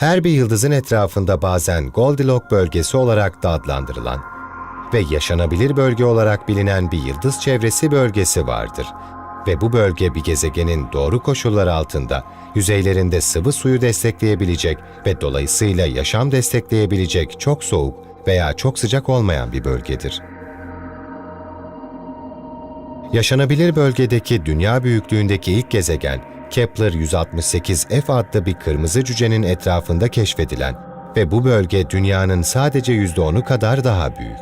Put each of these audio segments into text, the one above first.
her bir yıldızın etrafında bazen Goldilocks bölgesi olarak da adlandırılan ve yaşanabilir bölge olarak bilinen bir yıldız çevresi bölgesi vardır. Ve bu bölge bir gezegenin doğru koşullar altında yüzeylerinde sıvı suyu destekleyebilecek ve dolayısıyla yaşam destekleyebilecek çok soğuk veya çok sıcak olmayan bir bölgedir. Yaşanabilir bölgedeki dünya büyüklüğündeki ilk gezegen, Kepler 168f adlı bir kırmızı cücenin etrafında keşfedilen ve bu bölge dünyanın sadece %10'u kadar daha büyük.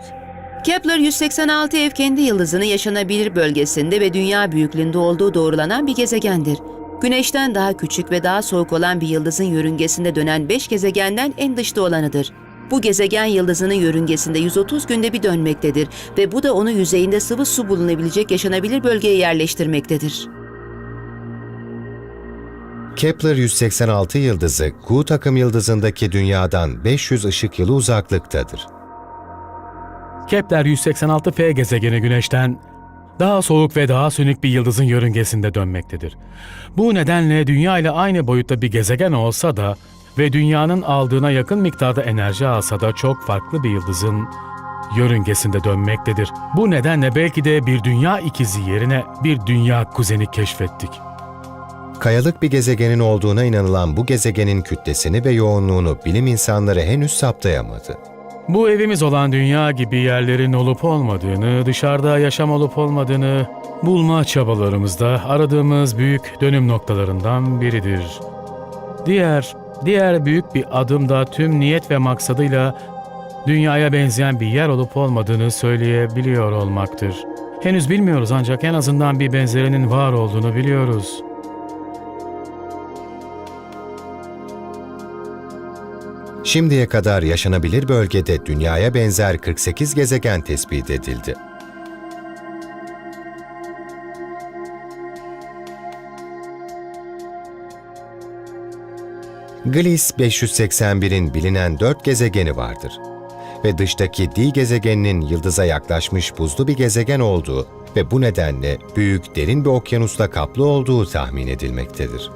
Kepler 186 ev kendi yıldızının yaşanabilir bölgesinde ve dünya büyüklüğünde olduğu doğrulanan bir gezegendir. Güneşten daha küçük ve daha soğuk olan bir yıldızın yörüngesinde dönen 5 gezegenden en dışta olanıdır. Bu gezegen yıldızının yörüngesinde 130 günde bir dönmektedir ve bu da onu yüzeyinde sıvı su bulunabilecek yaşanabilir bölgeye yerleştirmektedir. Kepler 186 yıldızı Q takım yıldızındaki dünyadan 500 ışık yılı uzaklıktadır. Kepler 186f gezegeni Güneş'ten daha soğuk ve daha sönük bir yıldızın yörüngesinde dönmektedir. Bu nedenle Dünya ile aynı boyutta bir gezegen olsa da ve Dünya'nın aldığına yakın miktarda enerji alsa da çok farklı bir yıldızın yörüngesinde dönmektedir. Bu nedenle belki de bir Dünya ikizi yerine bir Dünya kuzeni keşfettik. Kayalık bir gezegenin olduğuna inanılan bu gezegenin kütlesini ve yoğunluğunu bilim insanları henüz saptayamadı. Bu evimiz olan dünya gibi yerlerin olup olmadığını, dışarıda yaşam olup olmadığını bulma çabalarımızda aradığımız büyük dönüm noktalarından biridir. Diğer, diğer büyük bir adım da tüm niyet ve maksadıyla dünyaya benzeyen bir yer olup olmadığını söyleyebiliyor olmaktır. Henüz bilmiyoruz ancak en azından bir benzerinin var olduğunu biliyoruz. Şimdiye kadar yaşanabilir bölgede dünyaya benzer 48 gezegen tespit edildi. Gliese 581'in bilinen dört gezegeni vardır ve dıştaki D gezegeninin yıldıza yaklaşmış buzlu bir gezegen olduğu ve bu nedenle büyük derin bir okyanusla kaplı olduğu tahmin edilmektedir.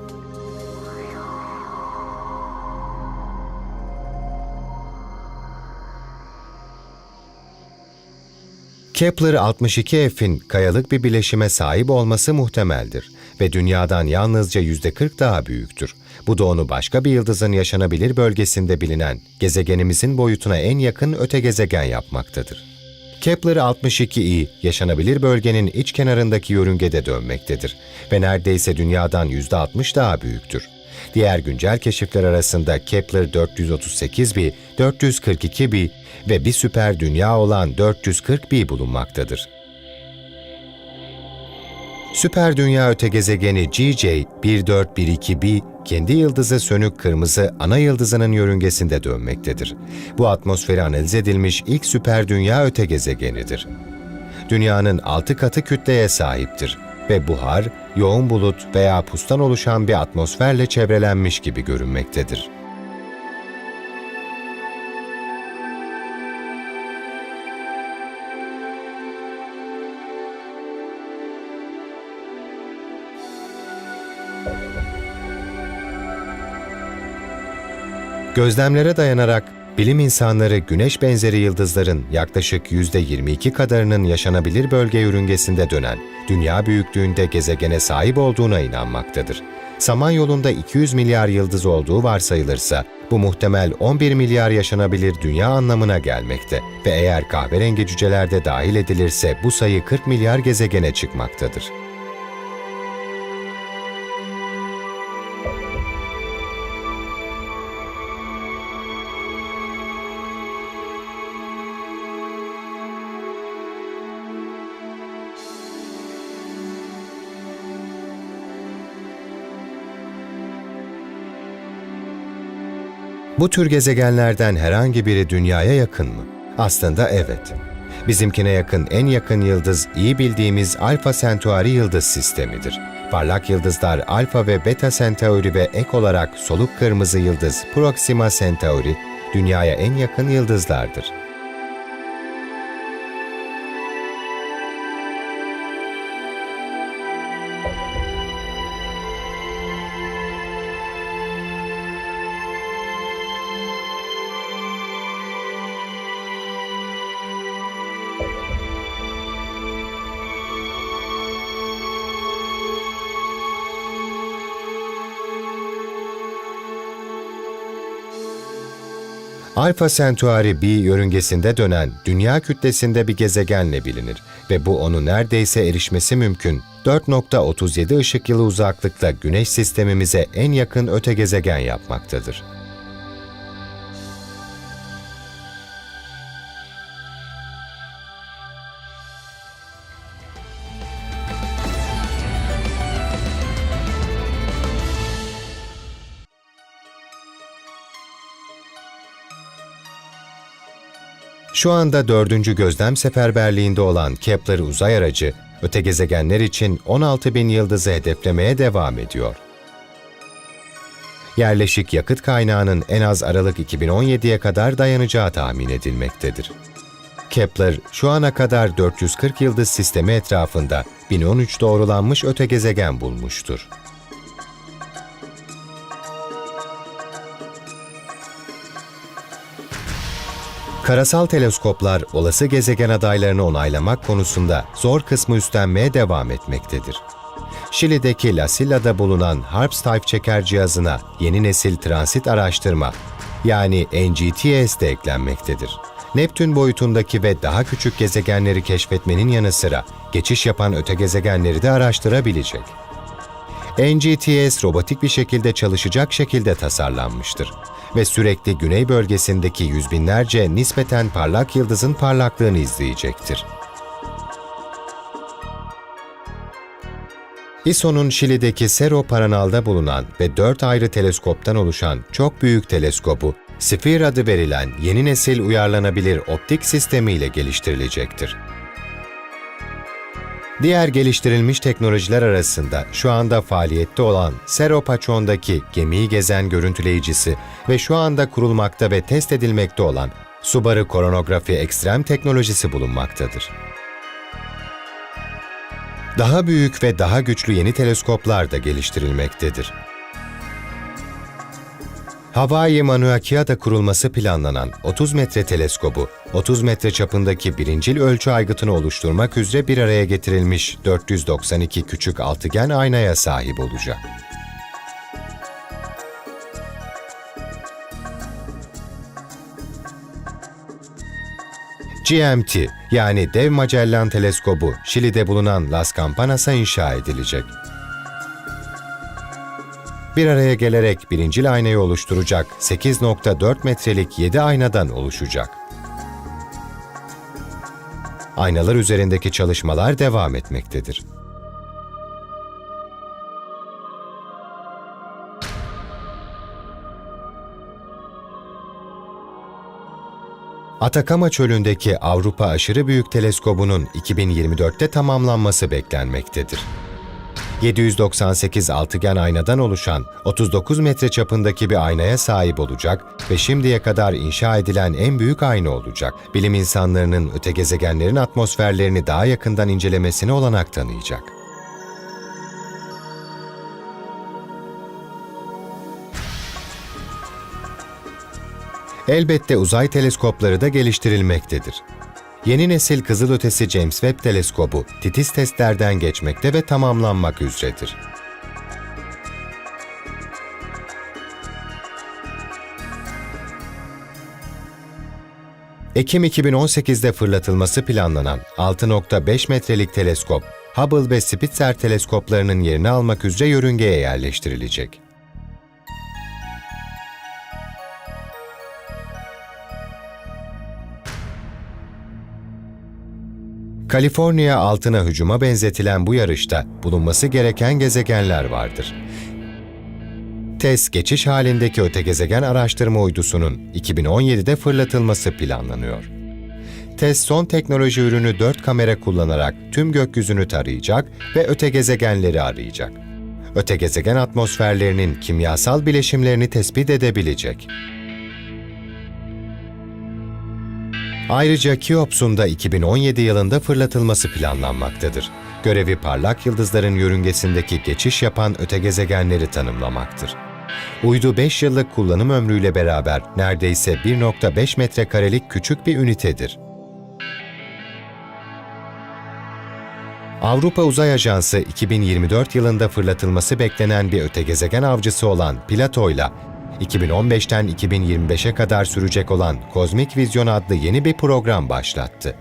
Kepler 62f'in kayalık bir bileşime sahip olması muhtemeldir ve dünyadan yalnızca %40 daha büyüktür. Bu da onu başka bir yıldızın yaşanabilir bölgesinde bilinen gezegenimizin boyutuna en yakın öte gezegen yapmaktadır. Kepler 62i yaşanabilir bölgenin iç kenarındaki yörüngede dönmektedir ve neredeyse dünyadan %60 daha büyüktür. Diğer güncel keşifler arasında Kepler 438b, 442b ve bir süper dünya olan 440b bulunmaktadır. Süper dünya öte gezegeni GJ 1412b kendi yıldızı sönük kırmızı ana yıldızının yörüngesinde dönmektedir. Bu atmosferi analiz edilmiş ilk süper dünya öte gezegenidir. Dünyanın 6 katı kütleye sahiptir ve buhar, yoğun bulut veya pustan oluşan bir atmosferle çevrelenmiş gibi görünmektedir. Gözlemlere dayanarak bilim insanları güneş benzeri yıldızların yaklaşık %22 kadarının yaşanabilir bölge yörüngesinde dönen dünya büyüklüğünde gezegene sahip olduğuna inanmaktadır. Samanyolu'nda 200 milyar yıldız olduğu varsayılırsa bu muhtemel 11 milyar yaşanabilir dünya anlamına gelmekte ve eğer kahverengi cüceler de dahil edilirse bu sayı 40 milyar gezegene çıkmaktadır. Bu tür gezegenlerden herhangi biri dünyaya yakın mı? Aslında evet. Bizimkine yakın en yakın yıldız iyi bildiğimiz Alfa Centauri yıldız sistemidir. Parlak yıldızlar Alfa ve Beta Centauri ve ek olarak soluk kırmızı yıldız Proxima Centauri dünyaya en yakın yıldızlardır. Alpha Centauri b yörüngesinde dönen dünya kütlesinde bir gezegenle bilinir ve bu onu neredeyse erişmesi mümkün 4.37 ışık yılı uzaklıkta Güneş sistemimize en yakın öte gezegen yapmaktadır. Şu anda dördüncü gözlem seferberliğinde olan Kepler uzay aracı, öte gezegenler için 16 bin yıldızı hedeflemeye devam ediyor. Yerleşik yakıt kaynağının en az Aralık 2017'ye kadar dayanacağı tahmin edilmektedir. Kepler şu ana kadar 440 yıldız sistemi etrafında 1013 doğrulanmış öte gezegen bulmuştur. Karasal teleskoplar olası gezegen adaylarını onaylamak konusunda zor kısmı üstlenmeye devam etmektedir. Şili'deki La Silla'da bulunan Harps Type çeker cihazına yeni nesil transit araştırma yani NGTS de eklenmektedir. Neptün boyutundaki ve daha küçük gezegenleri keşfetmenin yanı sıra geçiş yapan öte gezegenleri de araştırabilecek. NGTS robotik bir şekilde çalışacak şekilde tasarlanmıştır ve sürekli güney bölgesindeki yüz binlerce nispeten parlak yıldızın parlaklığını izleyecektir. ISO'nun Şili'deki Cerro Paranal'da bulunan ve dört ayrı teleskoptan oluşan çok büyük teleskobu, Sphere adı verilen yeni nesil uyarlanabilir optik sistemiyle geliştirilecektir. Diğer geliştirilmiş teknolojiler arasında şu anda faaliyette olan Cerro Paçon'daki gemiyi gezen görüntüleyicisi ve şu anda kurulmakta ve test edilmekte olan Subaru koronografi ekstrem teknolojisi bulunmaktadır. Daha büyük ve daha güçlü yeni teleskoplar da geliştirilmektedir. Hawaii Mauna Kea'da kurulması planlanan 30 metre teleskobu, 30 metre çapındaki birincil ölçü aygıtını oluşturmak üzere bir araya getirilmiş 492 küçük altıgen aynaya sahip olacak. GMT yani Dev Magellan Teleskobu Şili'de bulunan Las Campanas'a inşa edilecek. Bir araya gelerek birincil aynayı oluşturacak 8.4 metrelik 7 aynadan oluşacak. Aynalar üzerindeki çalışmalar devam etmektedir. Atakama Çölü'ndeki Avrupa Aşırı Büyük Teleskobu'nun 2024'te tamamlanması beklenmektedir. 798 altıgen aynadan oluşan 39 metre çapındaki bir aynaya sahip olacak ve şimdiye kadar inşa edilen en büyük ayna olacak. Bilim insanlarının öte gezegenlerin atmosferlerini daha yakından incelemesine olanak tanıyacak. Elbette uzay teleskopları da geliştirilmektedir. Yeni nesil kızılötesi James Webb Teleskobu titiz testlerden geçmekte ve tamamlanmak üzeredir. Ekim 2018'de fırlatılması planlanan 6.5 metrelik teleskop, Hubble ve Spitzer teleskoplarının yerini almak üzere yörüngeye yerleştirilecek. Kaliforniya altına hücuma benzetilen bu yarışta bulunması gereken gezegenler vardır. TESS geçiş halindeki öte gezegen araştırma uydusunun 2017'de fırlatılması planlanıyor. TESS son teknoloji ürünü 4 kamera kullanarak tüm gökyüzünü tarayacak ve öte gezegenleri arayacak. Öte gezegen atmosferlerinin kimyasal bileşimlerini tespit edebilecek. Ayrıca Keops'un da 2017 yılında fırlatılması planlanmaktadır. Görevi parlak yıldızların yörüngesindeki geçiş yapan öte gezegenleri tanımlamaktır. Uydu 5 yıllık kullanım ömrüyle beraber neredeyse 1.5 metrekarelik küçük bir ünitedir. Avrupa Uzay Ajansı 2024 yılında fırlatılması beklenen bir öte gezegen avcısı olan Plato'yla 2015'ten 2025'e kadar sürecek olan Kozmik Vizyon adlı yeni bir program başlattı.